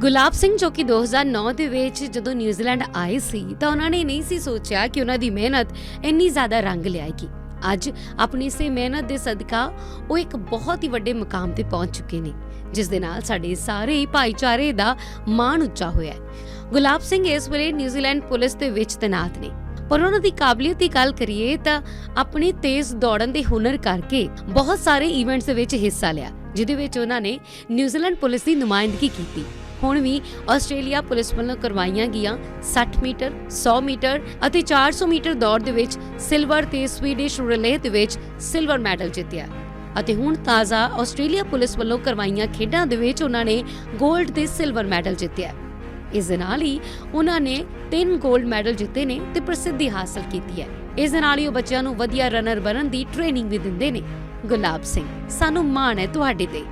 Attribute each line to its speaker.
Speaker 1: ਗੁਲਾਬ ਸਿੰਘ ਜੋ ਕਿ 2009 ਦੇ ਵਿੱਚ ਜਦੋਂ ਨਿਊਜ਼ੀਲੈਂਡ ਆਏ ਸੀ, ਤਾਂ ਉਹਨਾਂ ਨੇ ਨਹੀਂ ਸੀ ਸੋਚਿਆ ਕਿ ਉਹਨਾਂ ਦੀ ਮਿਹਨਤ ਇੰਨੀ ਜ਼ਿਆਦਾ ਰੰਗ ਲਿਆਏਗੀ। ਅੱਜ ਆਪਣੀ ਇਸੇ ਮਿਹਨਤ ਦੇ ਸਦਕਾ ਉਹ ਇੱਕ ਬਹੁਤ ਹੀ ਵੱਡੇ ਮੁਕਾਮ ਤੇ ਪਹੁੰਚ ਚੁੱਕੇ ਨੇ, ਜਿਸ ਦੇ ਨਾਲ ਸਾਡੇ ਸਾਰੇ ਹੀ ਭਾਈਚਾਰੇ ਦਾ ਮਾਣ ਉੱਚਾ ਹੋਇਆ ਹੈ। ਗੁਲਾਬ ਸਿੰਘ ਇਸ ਵੇਲੇ ਨਿਊਜ਼ੀਲੈਂਡ ਪੁਲਿਸ ਦੇ ਵਿੱਚ ਤੈਨਾਤ ਨੇ। ਪਰ ਉਹਨਾਂ ਦੀ ਕਾਬਲੀਅਤ ਦੀ ਗੱਲ ਕਰੀਏ ਤਾਂ ਆਪਣੇ ਤੇਜ਼ ਦੌੜਨ ਦੇ ਹੁਨਰ ਕਰਕੇ ਬਹੁਤ ਸਾਰੇ ਇਵੈਂਟਸ ਦੇ ਵਿੱਚ ਹਿੱਸਾ ਲਿਆ ਜਿਦੇ ਵਿੱਚ ਉਹਨਾਂ ਨੇ ਨਿਊਜ਼ੀਲੈਂਡ ਪੁਲਿਸ ਦੀ ਨੁਮਾਇੰਦਗੀ ਕੀਤੀ। ਹੁਣ ਵੀ ਆਸਟ੍ਰੇਲੀਆ ਪੁਲਿਸ ਵੱਲੋਂ ਕਰਵਾਈਆਂ ਗਈਆਂ 60 ਮੀਟਰ 100 ਮੀਟਰ ਅਤੇ 400 ਮੀਟਰ ਦੌੜ ਦੇ ਵਿੱਚ ਸਿਲਵਰ ਤੇ ਸਵੀਡਿਸ਼ ਰਿਲੇ ਦੇ ਵਿੱਚ ਸਿਲਵਰ ਮੈਡਲ ਜਿੱਤਿਆ। ਅਤੇ ਹੁਣ ਤਾਜ਼ਾ ਆਸਟ੍ਰੇਲੀਆ ਪੁਲਿਸ ਵੱਲੋਂ ਕਰਵਾਈਆਂ ਖੇਡਾਂ ਦੇ ਵਿੱਚ ਉਹਨਾਂ ਨੇ 골ਡ ਤੇ ਸਿਲਵਰ ਮੈਡਲ ਜਿੱਤਿਆ। ਇਸ ਦੇ ਨਾਲ ਹੀ ਉਹਨਾਂ ਨੇ ਤਿੰਨ 골ਡ ਮੈਡਲ ਜਿੱਤੇ ਨੇ ਤੇ ਪ੍ਰਸਿੱਧੀ ਹਾਸਲ ਕੀਤੀ ਹੈ। ਇਸ ਦੇ ਨਾਲ ਹੀ ਉਹ ਬੱਚਿਆਂ ਨੂੰ ਵਧੀਆ ਰਨਰ ਬਣਨ ਦੀ ਟ੍ਰੇਨਿੰਗ ਵੀ ਦਿੰਦੇ ਨੇ। ਗੁਲਾਬ ਸਿੰਘ, ਸਾਨੂੰ ਮਾਣ ਹੈ ਤੁਹਾਡੇ ਤੇ।